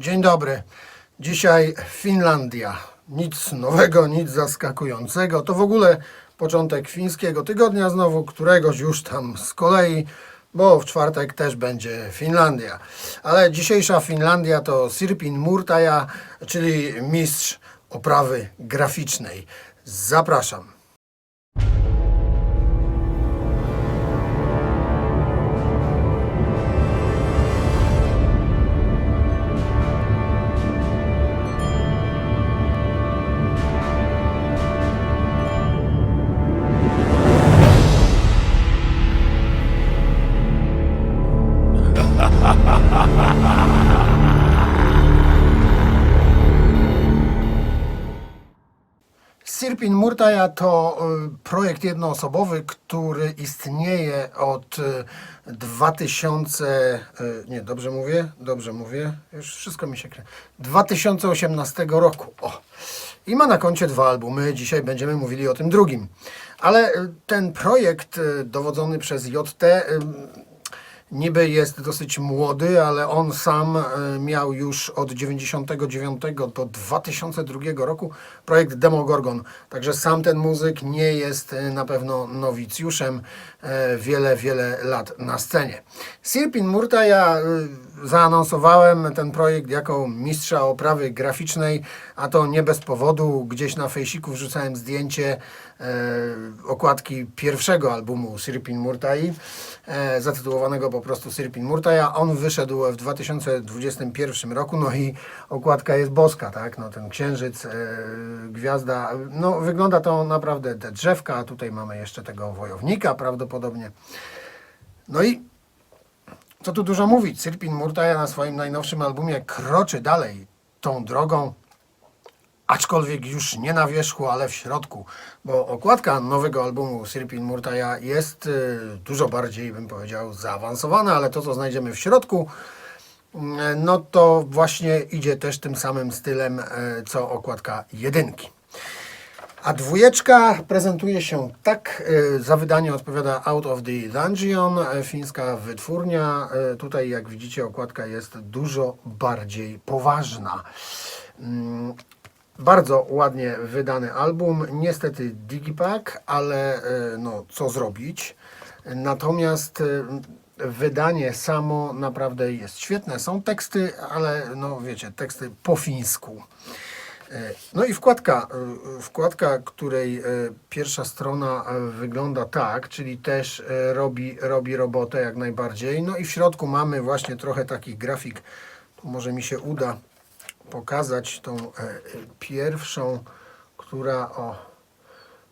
Dzień dobry. Dzisiaj Finlandia. Nic nowego, nic zaskakującego. To w ogóle początek fińskiego tygodnia znowu, któregoś już tam z kolei, bo w czwartek też będzie Finlandia. Ale dzisiejsza Finlandia to Sirpin Murtaja, czyli mistrz oprawy graficznej. Zapraszam. Murtaja to y, projekt jednoosobowy, który istnieje od y, 2000, y, nie, dobrze mówię? Dobrze mówię, już wszystko mi się kręci. 2018 roku. O. I ma na koncie dwa albumy, dzisiaj będziemy mówili o tym drugim. Ale ten projekt dowodzony przez JT niby jest dosyć młody, ale on sam e, miał już od 99 do 2002 roku projekt Demogorgon. Także sam ten muzyk nie jest e, na pewno nowicjuszem e, wiele, wiele lat na scenie. Sirpin Murta ja e, zaanonsowałem ten projekt jako mistrza oprawy graficznej, a to nie bez powodu. Gdzieś na fejsiku wrzucałem zdjęcie e, okładki pierwszego albumu Sirpin Murtai, e, zatytułowanego po prostu Sirpin Murtaja. On wyszedł w 2021 roku, no i okładka jest boska, tak? No ten księżyc, e, gwiazda, no wygląda to naprawdę te drzewka, tutaj mamy jeszcze tego wojownika prawdopodobnie. No i co tu dużo mówić, Sirpin Murtaja na swoim najnowszym albumie kroczy dalej tą drogą, aczkolwiek już nie na wierzchu, ale w środku, bo okładka nowego albumu Sirpin Murtaja jest y, dużo bardziej, bym powiedział, zaawansowana, ale to, co znajdziemy w środku, mm, no to właśnie idzie też tym samym stylem, e, co okładka jedynki. A dwójeczka prezentuje się tak, e, za wydanie odpowiada Out of the Dungeon, e, fińska wytwórnia. E, Tutaj, jak widzicie, okładka jest dużo bardziej poważna. Mm, Bardzo ładnie wydany album, niestety digipack, ale no, co zrobić. Natomiast wydanie samo naprawdę jest świetne. Są teksty, ale no wiecie, teksty po fińsku. E, No i wkładka, e, wkładka, której e, pierwsza strona wygląda tak, czyli też robi, robi robotę jak najbardziej. No i w środku mamy właśnie trochę takich grafik. Tu może mi się uda pokazać tą pierwszą, która o.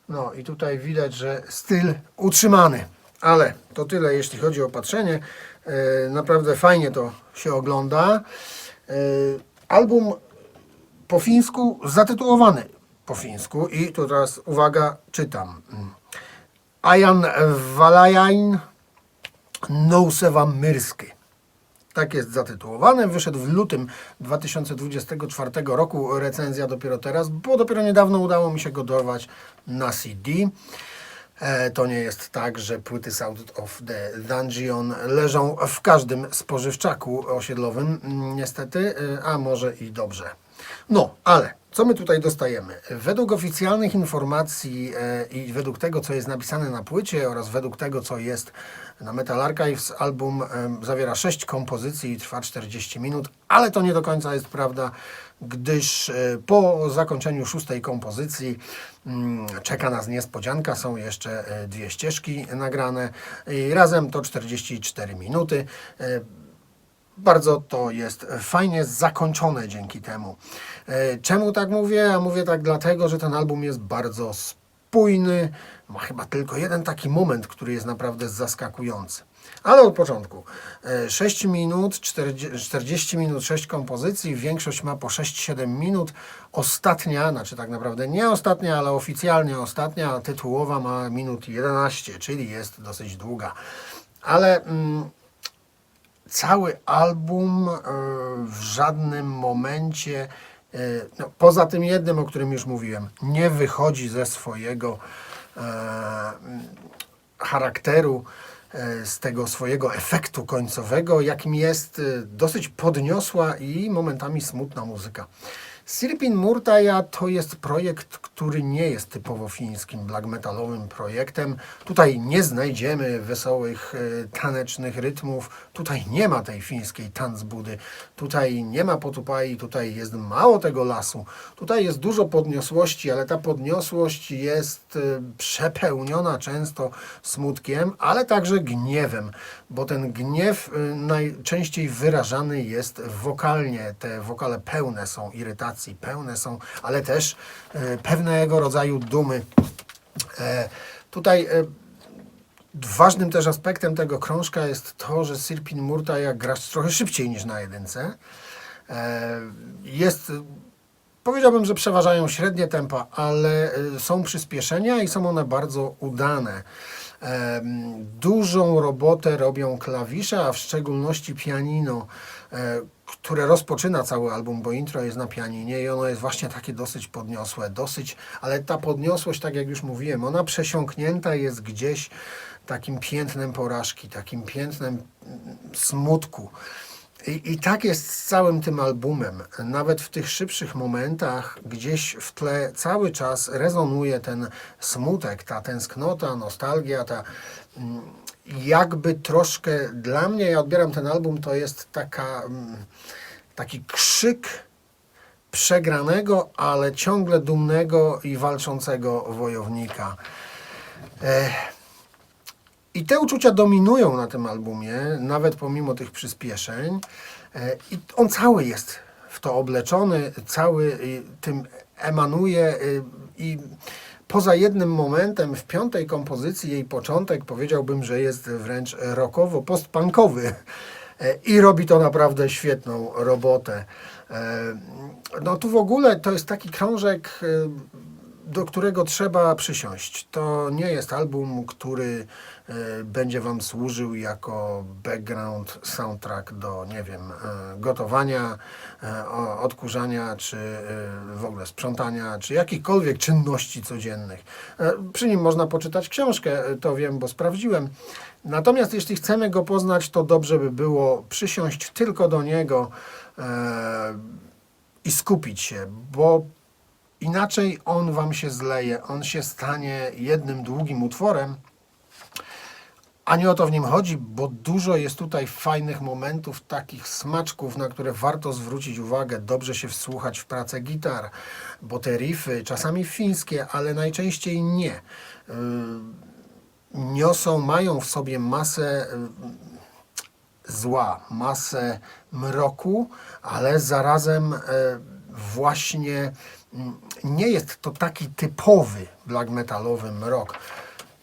No i tutaj widać, że styl utrzymany. Ale to tyle, jeśli chodzi o opatrzenie. E, Naprawdę fajnie to się ogląda. Album po fińsku, zatytułowany po fińsku i tu teraz uwaga, czytam. Ajan Valajain Nousewa Myrsky. Tak jest zatytułowany. Wyszedł w lutym 2024 roku. Recenzja dopiero teraz, bo dopiero niedawno udało mi się go dorwać na CD. E, To nie jest tak, że płyty Sound of the Dungeon leżą w każdym spożywczaku osiedlowym, niestety, e, a może i dobrze. No, ale co my tutaj dostajemy? Według oficjalnych informacji e, i według tego, co jest napisane na płycie oraz według tego, co jest na Metal Archives, album zawiera 6 kompozycji i trwa 40 minut, ale to nie do końca jest prawda, gdyż e, po zakończeniu szóstej kompozycji mm, czeka nas niespodzianka, są jeszcze e, dwie ścieżki nagrane i razem to 44 minuty. E, bardzo to jest fajnie zakończone dzięki temu. E, Czemu tak mówię? A mówię tak dlatego, że ten album jest bardzo spójny. Ma chyba tylko jeden taki moment, który jest naprawdę zaskakujący. Ale od początku. E, 6 minut, 40 40 minut, 6 kompozycji, większość ma po 6-7 minut. Ostatnia, znaczy tak naprawdę nie ostatnia, ale oficjalnie ostatnia, tytułowa ma minut 11, czyli jest dosyć długa. Ale mm, cały album e, w żadnym momencie, e, no, poza tym jednym, o którym już mówiłem, nie wychodzi ze swojego e, charakteru. z tego swojego efektu końcowego, jakim jest dosyć podniosła i momentami smutna muzyka. Sirpin Murtaja to jest projekt, który nie jest typowo fińskim black metalowym projektem. Tutaj nie znajdziemy wesołych, e, tanecznych rytmów. Tutaj nie ma tej fińskiej tanzbudy. Tutaj nie ma potupai, tutaj jest mało tego lasu. Tutaj jest dużo podniosłości, ale ta podniosłość jest e, przepełniona często smutkiem, ale także gniewem, bo ten gniew e, najczęściej wyrażany jest wokalnie. Te wokale pełne są irytacji, pełne są, ale też e, pewnego rodzaju dumy. E, tutaj e, ważnym też aspektem tego krążka jest to, że Sirpin Murtaja gra trochę szybciej niż na jedynce. Jest, powiedziałbym, że przeważają średnie tempa, ale są przyspieszenia i są one bardzo udane. Dużą robotę robią klawisze, a w szczególności pianino, e, które rozpoczyna cały album, bo intro jest na pianinie i ono jest właśnie takie dosyć podniosłe, dosyć, ale ta podniosłość, tak jak już mówiłem, ona przesiąknięta jest gdzieś takim piętnem porażki, takim piętnem mm, smutku. I, I tak jest z całym tym albumem. Nawet w tych szybszych momentach, gdzieś w tle cały czas rezonuje ten smutek, ta tęsknota, nostalgia, ta mm, jakby troszkę dla mnie, ja odbieram ten album, to jest taka, mm, taki krzyk przegranego, ale ciągle dumnego i walczącego wojownika. E, i te uczucia dominują na tym albumie, nawet pomimo tych przyspieszeń. E, I on cały jest w to obleczony, cały y, tym emanuje y, i poza jednym momentem w piątej kompozycji jej początek powiedziałbym, że jest wręcz rockowo postpunkowy E, i robi to naprawdę świetną robotę. E, No tu w ogóle to jest taki krążek e, do którego trzeba przysiąść. To nie jest album, który e, będzie Wam służył jako background soundtrack do, nie wiem, e, gotowania, e, odkurzania, czy w ogóle sprzątania, czy jakichkolwiek czynności codziennych. Przy nim można poczytać książkę, to wiem, bo sprawdziłem. Natomiast jeśli chcemy go poznać, to dobrze by było przysiąść tylko do niego i skupić się, bo Inaczej on wam się zleje, on się stanie jednym długim utworem, a nie o to w nim chodzi, bo dużo jest tutaj fajnych momentów, takich smaczków, na które warto zwrócić uwagę, dobrze się wsłuchać w pracę gitar, bo te riffy, czasami fińskie, ale najczęściej nie, yy, niosą, mają w sobie masę yy, zła, masę mroku, ale zarazem e, właśnie nie jest to taki typowy black metalowy mrok.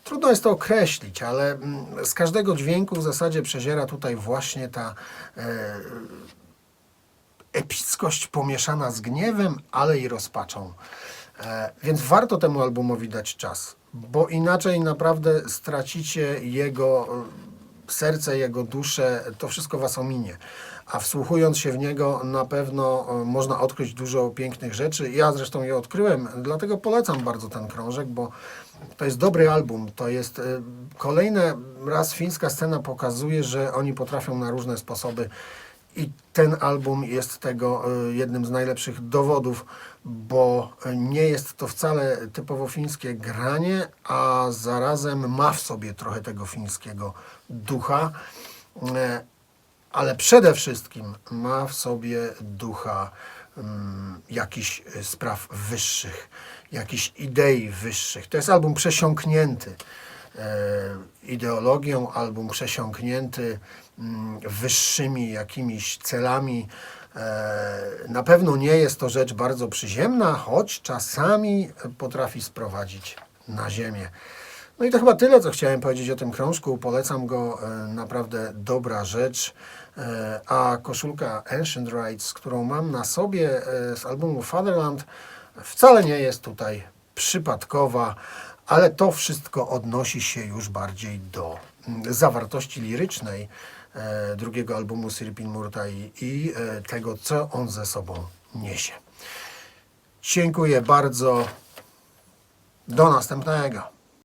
Trudno jest to określić, ale mm, z każdego dźwięku w zasadzie przeziera tutaj właśnie ta e, epickość pomieszana z gniewem, ale i rozpaczą. E, więc warto temu albumowi dać czas, bo inaczej naprawdę stracicie jego e, serce, jego duszę, to wszystko was ominie. A wsłuchując się w niego, na pewno e, można odkryć dużo pięknych rzeczy. Ja zresztą je odkryłem, dlatego polecam bardzo ten krążek, bo to jest dobry album. To jest e, kolejny raz fińska scena pokazuje, że oni potrafią na różne sposoby i ten album jest tego e, jednym z najlepszych dowodów, bo nie jest to wcale typowo fińskie granie, a zarazem ma w sobie trochę tego fińskiego ducha, ale przede wszystkim ma w sobie ducha mm, jakichś e, spraw wyższych, jakichś idei wyższych. To jest album przesiąknięty e, ideologią, album przesiąknięty mm, wyższymi jakimiś celami. E, Na pewno nie jest to rzecz bardzo przyziemna, choć czasami potrafi sprowadzić na ziemię. No i to chyba tyle, co chciałem powiedzieć o tym krążku. Polecam go, e, naprawdę dobra rzecz. E, A koszulka Ancient Rights, którą mam na sobie e, z albumu Fatherland, wcale nie jest tutaj przypadkowa, ale to wszystko odnosi się już bardziej do mm, zawartości lirycznej drugiego albumu Sirpin Murtai i tego, co on ze sobą niesie. Dziękuję bardzo. Do następnego.